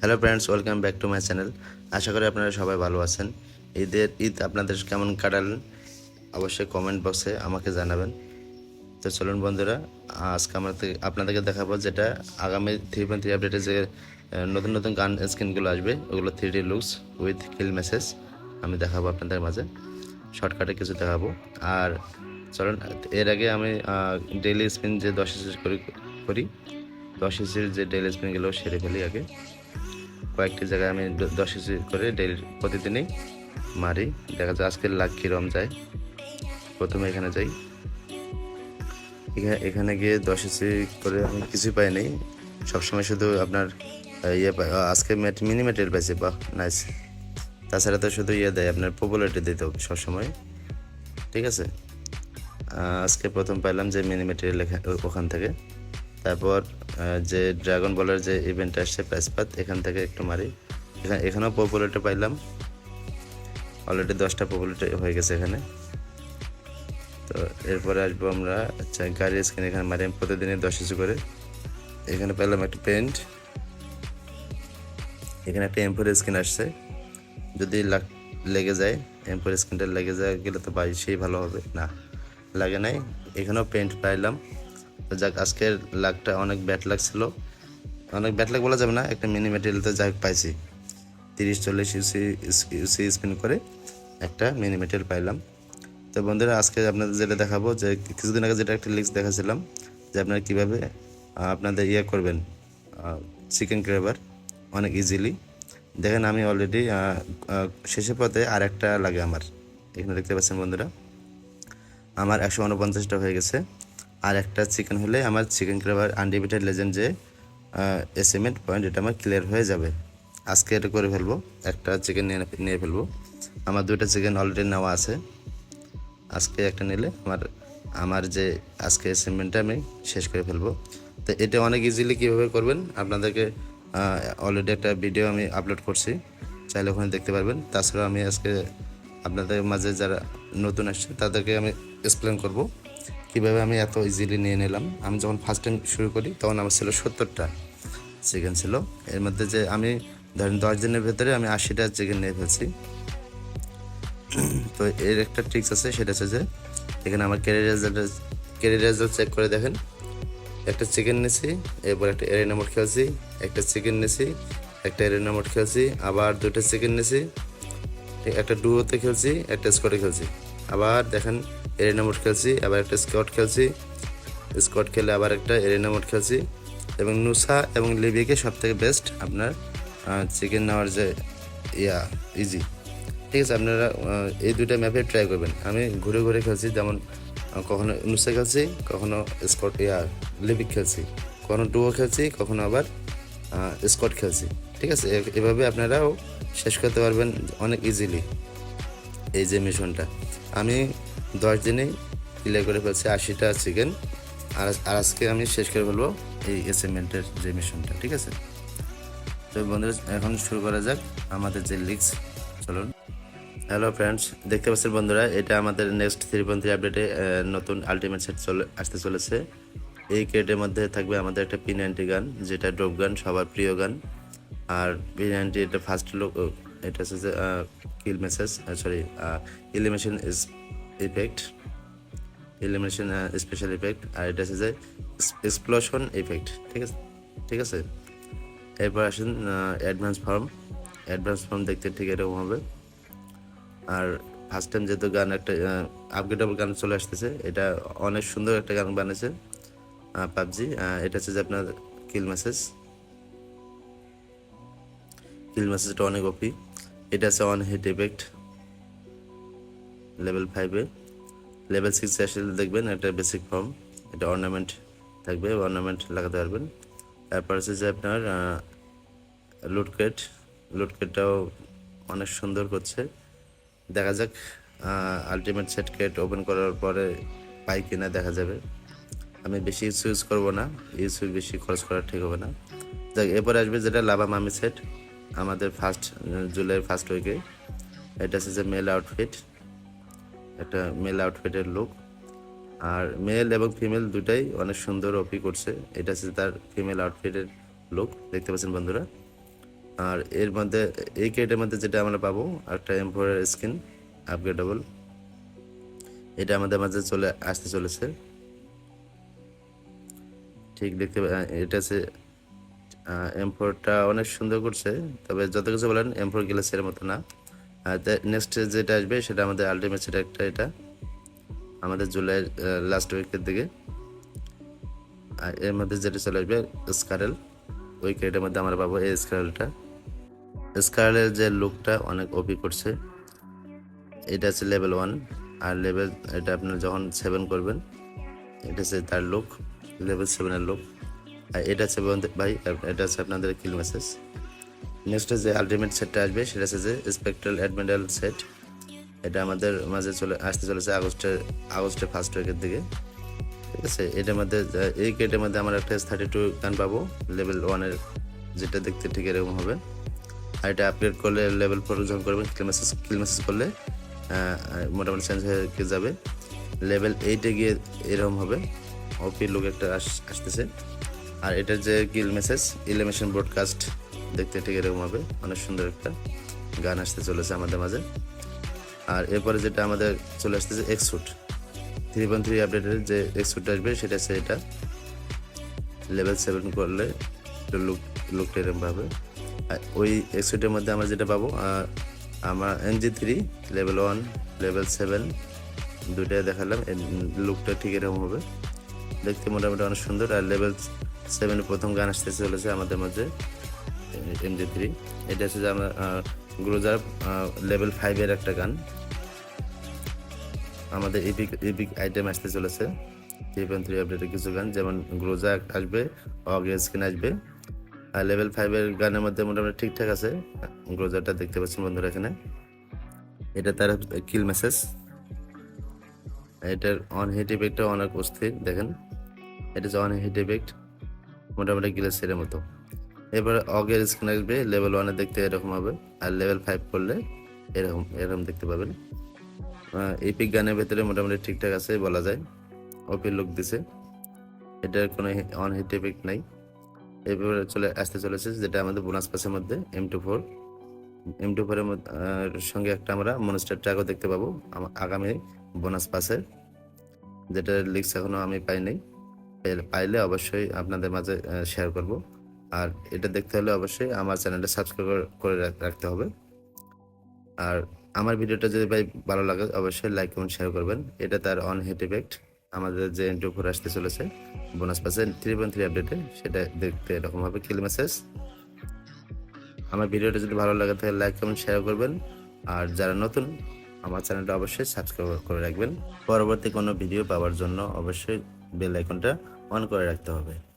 Hello friends welcome back to my channel আশা করি আপনারা সবাই ভালো আছেন। ঈদের ঈদ আপনাদের কেমন কাটালেন? অবশ্যই কমেন্ট বক্সে আমাকে জানাবেন। তো চলুন বন্ধুরা, আজকে আমরা আপনাদেরকে দেখাবো যেটা আগামী থ্রি পয়েন্ট থ্রি আপডেটে যে নতুন নতুন গান স্ক্রিনগুলো আসবে, ওগুলো three D looks with kill message আমি দেখাবো আপনাদের মাঝে। শর্টকাটে কিছু দেখাবো। আর চলুন, এর আগে আমি ডেইলি স্পিন যে দশ ইঞ্চি করি করি, দশ ইঞ্চির যে ডেইলি স্পিনগুলো সেরে ফেলি আগে। কয়েকটি জায়গায় আমি দশ ইঞ্চি করে ডেইলি প্রতিদিনই মারি। দেখা যায় আজকের লাখ কীরম যায়। প্রথমে এখানে যাই। এখানে গিয়ে দশ ইঞ্চি করে আমি কিছুই পাই নাই। সবসময় শুধু আপনার ইয়ে পাই। আজকে মিনি মেটেরিয়াল পাইছি, বাহ নাইস তাছাড়া তো শুধু ইয়ে দেয়, আপনার পপুলারিটি দিতে হবে সবসময়। ঠিক আছে? আজকে প্রথম পাইলাম যে মিনি মেটেরিয়াল ওখান থেকে। তারপর যে ড্রাগন বলের যে ইভেন্ট আসছে প্রাইসপাত এখান থেকে একটু মারি। এখানে এখানেও পপুলারিটি পাইলাম। অলরেডি দশটা পপুলারিটি হয়ে গেছে এখানে। তো এরপরে আসব আমরা আচ্ছা গাড়ির স্ক্রিন এখানে মারি। আমি প্রতিদিনই দশ ইঞ্চি করে। এখানে পেলাম একটা পেন্ট এখানে একটা এমফোর স্ক্রিন আসছে। যদি লাগ- যায় এমফোর স্ক্রিনটা লেগে যায়, গেলে তো বাই সেই ভালো হবে। না, লাগে নাই। এখানেও পেন্ট পাইলাম। যাক, আজকের লাকটা অনেক ব্যাট লাগছিল অনেক ব্যাট লাগ বলা যাবে না, একটা মিনি মেটেরিয়ালতে যাই পাইছি। তিরিশ, চল্লিশ ইউসি ইউসি স্পিন করে একটা মিনি মেটেরিয়াল পাইলাম। তো বন্ধুরা, আজকে আপনাদের যেটা দেখাবো যে, কিছুদিন আগে যেটা একটা লিক্স দেখাছিলাম, যে আপনারা কীভাবে আপনাদের ইয়ে করবেন চিকেন গ্রেভার অনেক ইজিলি দেখেন, আমি অলরেডি শেষের পথে আর একটা লাগে আমার। এখানে দেখতে পাচ্ছেন বন্ধুরা, আমার একশো উনপঞ্চাশটা হয়ে গেছে। আর একটা চিকেন হলে আমার চিকেন গ্রেভার আনলিমিটেড লেজেন্ড যে এসিমেন্ট পয়েন্ট এটা আমার ক্লিয়ার হয়ে যাবে। আজকে এটা করে ফেলব, একটা চিকেন নিয়ে নিয়ে ফেলব। আমার দুইটা চিকেন অলরেডি নেওয়া আছে। আজকে একটা নিলে আমার আমার যে আজকে অ্যাসাইনমেন্টটা আমি শেষ করে ফেলব। তো এটা অনেক ইজিলি কীভাবে করবেন, আপনাদেরকে অলরেডি একটা ভিডিও আমি আপলোড করছি। চাইলে ওখানে দেখতে পারবেন। তাছাড়াও আমি আজকে আপনাদের মাঝে যারা নতুন আসছে, তাদেরকে আমি এক্সপ্লেন করব। কীভাবে আমি এত ইজিলি নিয়ে নিলাম? আমি যখন ফার্স্ট টাইম শুরু করি, তখন আমার ছিল সত্তরটা চিকেন ছিল। এর মধ্যে যে আমি, ধরেন দশ দিনের ভেতরে আমি আশিটা চিকেন নিয়ে ফেলছি। তো এর একটা ট্রিক্স আছে, সেটা হচ্ছে যে, এখানে আমার career result career result check করে দেখেন। একটা চিকেন নিয়েছি, এরপর একটা এরেনা মোট খেয়েছি, একটা চিকেন নিয়েছি, একটা এরেনা মোট খেয়েছি, আবার দুটো চিকেন নিয়েছি, একটা ডুয়োতে খেলছি, একটা স্কটে খেলছি। আবার দেখেন, এরেনা মোট খেলছি, আবার একটা স্কট খেলছি। স্কট খেলে আবার একটা এরেনা মোট খেলছি। এবং নুসা এবং লিবিকে সব থেকে বেস্ট আপনার চিকেন নেওয়ার যে ইয়া ইজি ঠিক আছে, আপনারা এই দুইটা ম্যাপে ট্রাই করবেন। আমি ঘুরে ঘুরে খেলছি, যেমন কখনো নুসা খেলছি, কখনো স্কট, ইয়া লিবিক খেলছি। কখনো ডুয়ো খেলছি, কখনো আবার স্কট খেলছি। ঠিক আছে এভাবে আপনারাও শেষ করতে পারবেন অনেক ইজিলি এই যে মিশনটা। আমি দশ দিনেই ক্লিয়ার করে ফেলছি আশিটা চিকেন আর আর আজকে আমি শেষ করে ফেলব এই এসএমএন্টের যে মিশনটা, ঠিক আছে? তো বন্ধুরা, এখন শুরু করা যাক আমাদের যে লিক্স চলুন। হ্যালো ফ্রেন্ডস দেখতে পাচ্ছেন বন্ধুরা, এটা আমাদের নেক্সট থ্রি পয়েন্ট থ্রি আপডেটে নতুন আলটিমেট সেট চলে আসতে চলেছে। এই ক্রেটের মধ্যে থাকবে আমাদের একটা পি গান যেটা ড্রপ গান সবার প্রিয় গান আর পি এটা ফার্স্ট লোক এটা হচ্ছে যে kill message sorry elimination effect elimination special effect আর এটা হচ্ছে যে এক্সপ্লোশন ইফেক্ট ঠিক আছে? ঠিক আছে? এরপর আসেন অ্যাডভান্স ফর্ম অ্যাডভান্স ফর্ম দেখতে ঠিক এরকম হবে। আর ফার্স্ট টাইম যেহেতু গান একটা আপগ্রেডেবল গান চলে আসতেছে, এটা অনেক সুন্দর একটা গান বানিয়েছে পাবজি। এটা হচ্ছে যে আপনার কিল মেসেজ কিল মেসেজটা অনেক ওপি এটা আছে অন হিট এফেক্ট লেভেল ফাইভে লেভেল সিক্সে আসলে দেখবেন একটা বেসিক ফর্ম এটা অর্নামেন্ট থাকবে অর্নামেন্ট লাগাতে পারবেন। তারপর আছে যে আপনার লুটকেট লুটকেটটাও অনেক সুন্দর করছে। দেখা যাক আলটিমেট সেট কেট ওপেন করার পরে পাই কিনা দেখা যাবে। আমি বেশি ইউজ ইউজ করব না। ইউজ বেশি খরচ করা ঠিক হবে না। দেখ, এরপরে আসবে যেটা লাভা মামি সেট আমাদের ফার্স্ট জুলাই ফার্স্ট উইকে এটা হচ্ছে মেল আউটফিট একটা মেল আউটফিটের লুক আর মেল এবং ফিমেল দুটাই অনেক সুন্দর অপি করছে। এটা হচ্ছে তার ফিমেল আউটফিটের লুক দেখতে পাচ্ছেন বন্ধুরা। আর এর মধ্যে, এই কেটের মধ্যে যেটা আমরা পাবো, একটা এম ফোরের স্কিন আপগ্রেডেবল এটা আমাদের মাঝে চলে, আসতে চলেছে। ঠিক দেখতে এটা আছে এম ফোরটা অনেক সুন্দর করছে, তবে যত কিছু বলেন এম ফোর গ্লাসের মতো না। নেক্সট যেটা আসবে সেটা আমাদের আলটিমেট সেটা একটা এটা, আমাদের জুলাই লাস্ট উইকের দিকে। আর এর মধ্যে যেটা চলে আসবে স্কারেল ওই মধ্যে আমরা পাবো এই স্কারেলটা স্কারেলের যে লুকটা অনেক ওপি করছে। এটা আছে লেভেল ওয়ান আর লেভেল এটা আপনারা যখন সেভেন করবেন, এটা হচ্ছে তার লুক লেভেল সেভেনের লুক এটা হচ্ছে ভাই এটা হচ্ছে আপনাদের কিল মেসেজ নেক্সট যে আলটিমেট সেটটা আসবে, সেটা হচ্ছে যে স্পেকট্রাল অ্যাডমিরাল সেট এটা আমাদের মাঝে চলে আসতে চলেছে আগস্টের আগস্টের ফার্স্ট উইকের দিকে। ঠিক আছে? এটার মধ্যে এই কেটের মধ্যে আমরা একটা থার্টি টু গান পাবো লেভেল ওয়ানের যেটা দেখতে ঠিক এরকম হবে। আর এটা আপগ্রেড করলে লেভেল ফোর যখন করবেন কিল মেসেজ কিল মেসেজ করলে মোটামুটি চেঞ্জ হয়ে যাবে। লেভেল এইটে গিয়ে এরকম হবে। ওপি লোক একটা আস- আসতেছে। আর এটার যে গিল মেসেজ ইলেমেশন ব্রডকাস্ট দেখতে ঠিক এরকম হবে। অনেক সুন্দর একটা গান আসতে চলেছে আমাদের মাঝে। আর এরপরে যেটা আমাদের চলে আসতেছে এক্সুট থ্রি পয়েন্ট থ্রি আপডেটের যে এক্সুট আসবে, সেটা হচ্ছে এটা। লেভেল সেভেন করলে লুক লুকটা এরকম পাবে। আর ওই এক্সুটের মধ্যে আমরা যেটা পাবো আমার আমরা NG three level one level seven দুইটাই দেখালাম। লুকটা ঠিক এরকম হবে। দেখতে মোটামুটি অনেক সুন্দর। আর লেভেল সেভেনের প্রথম গান আসতে চলেছে আমাদের মাঝে এমজি থ্রি এটা হচ্ছে যে আমরা গ্রোজার লেভেল ফাইভের একটা গান। আমাদের ইপিক ইপিক আইটেম আসতে চলেছে। থ্রি পয়েন্ট থ্রি আপডেটের কিছু গান, যেমন গ্রোজা আসবে অগে স্কিন আসবে। আর লেভেল ফাইভের গানের মধ্যে মোটামুটি ঠিকঠাক আছে। গ্রোজারটা দেখতে পাচ্ছেন বন্ধুরা এখানে। এটা তার কিল মেসেজ এটার অন হিট ইফেক্টটা অনেক অস্থির, দেখেন। এটা হচ্ছে অন হিট ইফেক্ট মোটামুটি গ্লাসের মতো। এবারে অগের স্ক্রিন আসবে লেভেল ওয়ানে দেখতে এরকম হবে, আর লেভেল ফাইভ করলে এরকম এরকম দেখতে পাবেন। এপিক গানের ভেতরে মোটামুটি ঠিকঠাক আছে বলা যায়। ওপি লুক দিছে। এটার কোনো অন হিট ইফেক্ট নাই। এবারে চলে, আসতে চলেছে যেটা আমাদের বোনাস পাসের মধ্যে M two four M two ফোরের সঙ্গে একটা আমরা মনস্টার ট্র্যাকও দেখতে পাবো আগামী বোনাস পাসে যেটা লিক্স এখনও আমি পাই নাই পেলে- পাইলে অবশ্যই আপনাদের মাঝে শেয়ার করব। আর এটা দেখতে হলে অবশ্যই আমার চ্যানেলটা সাবস্ক্রাইব করে রাখতে হবে। আর আমার ভিডিওটা যদি ভাই ভালো লাগে, অবশ্যই লাইক কমেন্ট শেয়ার করবেন। এটা তার অন হিট ইফেক্ট আমাদের যে এন্ট্রি ফোর আসতে চলেছে বোনাস পাসে থ্রি পয়েন্ট থ্রি আপডেটে সেটা দেখতে এরকম হবে কিল মেসেজ আমার ভিডিওটা যদি ভালো লাগে, তাহলে লাইক কমেন্ট শেয়ার করবেন। আর যারা নতুন, আমার চ্যানেলটা অবশ্যই সাবস্ক্রাইব করে রাখবেন। পরবর্তী কোনো ভিডিও পাওয়ার জন্য অবশ্যই বেল আইকনটা অন করে রাখতে হবে।